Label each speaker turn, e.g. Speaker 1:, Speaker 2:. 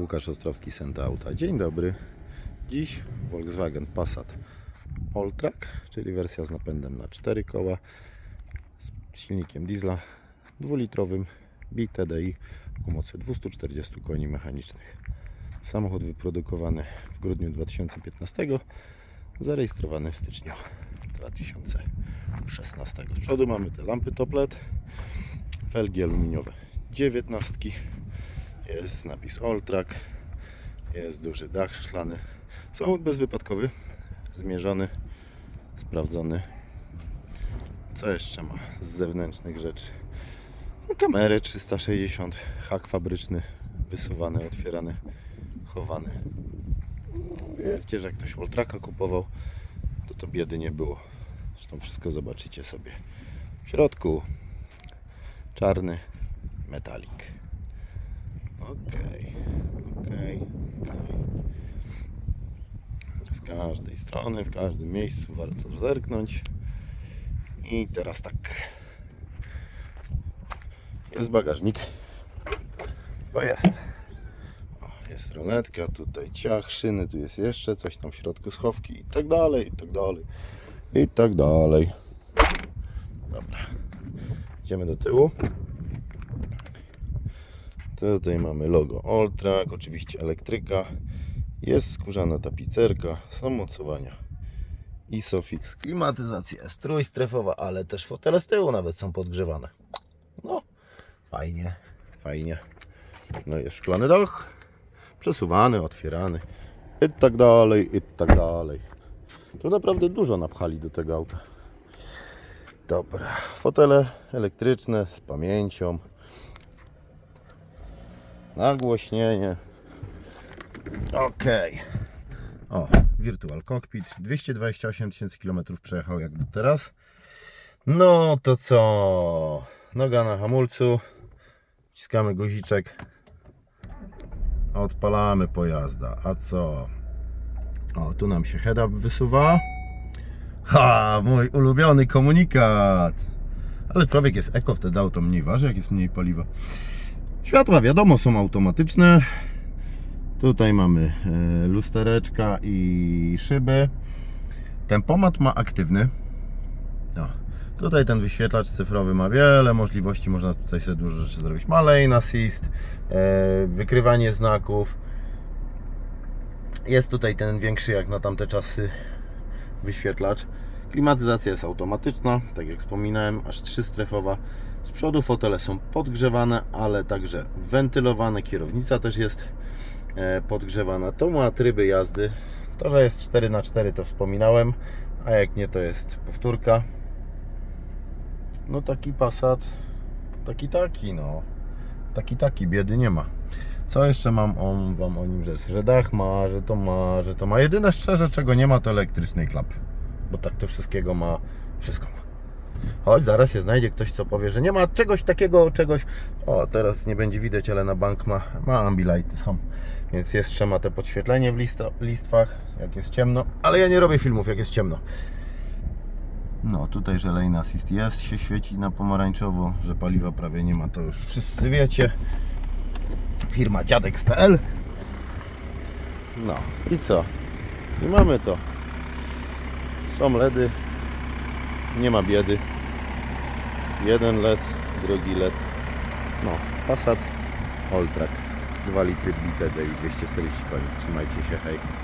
Speaker 1: Łukasz Ostrowski, Senta Auta. Dzień dobry. Dziś Volkswagen Passat Alltrack, czyli wersja z napędem na 4 koła z silnikiem diesla dwulitrowym BTDI o mocy 240 koni mechanicznych. Samochód wyprodukowany w grudniu 2015, zarejestrowany w styczniu 2016. Z przodu mamy te lampy top LED, felgi aluminiowe 19, jest napis Alltrack, jest duży dach szklany. Samochód bezwypadkowy, zmierzony, sprawdzony. Co jeszcze ma z zewnętrznych rzeczy? No, kamerę 360, hak fabryczny, wysuwany, otwierany, chowany. Wiecie, że jak ktoś Alltracka kupował, to to biedy nie było. Zresztą wszystko zobaczycie sobie. W środku czarny metalik. Okej, okej, okej. Z każdej strony, w każdym miejscu warto zerknąć. I teraz tak. Jest bagażnik. Bo jest. O, jest roletka, tutaj ciach, szyny, tu jest jeszcze coś tam w środku, schowki i tak dalej, i tak dalej. I tak dalej. Dobra. Idziemy do tyłu. Tutaj mamy logo Alltrack, oczywiście elektryka. Jest skórzana tapicerka, są mocowania. Isofix, klimatyzacja jest trójstrefowa, ale też fotele z tyłu nawet są podgrzewane. No, fajnie, fajnie. No jest szklany dach, przesuwany, otwierany i tak dalej, i tak dalej. Tu naprawdę dużo napchali do tego auta. Dobra, fotele elektryczne z pamięcią, nagłośnienie. Ok. O, Virtual Cockpit. 228 tysięcy km przejechał jak do teraz. No to co? Noga na hamulcu. Wciskamy guziczek. Odpalamy pojazda. A co? O, tu nam się head-up wysuwa. Ha, mój ulubiony komunikat. Ale człowiek jest eko, wtedy auto mniej waży, jak jest mniej paliwa. Światła wiadomo są automatyczne. Tutaj mamy e, lustereczka i szyby. Tempomat ma aktywny. O, tutaj ten wyświetlacz cyfrowy ma wiele możliwości. Można tutaj sobie dużo rzeczy zrobić. Ma lane assist, e, wykrywanie znaków. Jest tutaj ten większy jak na tamte czasy wyświetlacz. Klimatyzacja jest automatyczna, tak jak wspominałem, aż trzystrefowa. Z przodu fotele są podgrzewane, ale także wentylowane. Kierownica też jest e, podgrzewana. To ma tryby jazdy. To, że jest 4x4 to wspominałem, a jak nie to jest powtórka. No taki Passat, taki taki no. Taki taki, biedy nie ma. Co jeszcze mam on, wam o nim rzec? Że dach ma, że to ma, że to ma. Jedyne szczerze, czego nie ma, to elektrycznej klapy. Bo tak to wszystkiego ma, wszystko ma. Choć zaraz się znajdzie ktoś, co powie, że nie ma czegoś takiego, czegoś. O, teraz nie będzie widać, ale na bank ma, ma ambilighty są. Więc jeszcze ma te podświetlenie w listo, listwach, jak jest ciemno. Ale ja nie robię filmów, jak jest ciemno. No, tutaj, że lane assist jest, się świeci na pomarańczowo, że paliwa prawie nie ma, to już wszyscy wiecie. Firma dziadex.pl No i co? I mamy to. Są LEDy, nie ma biedy. Jeden LED, drugi LED. No, Passat Alltrack. 2 litry BTD i 240 koni. Trzymajcie się, hej.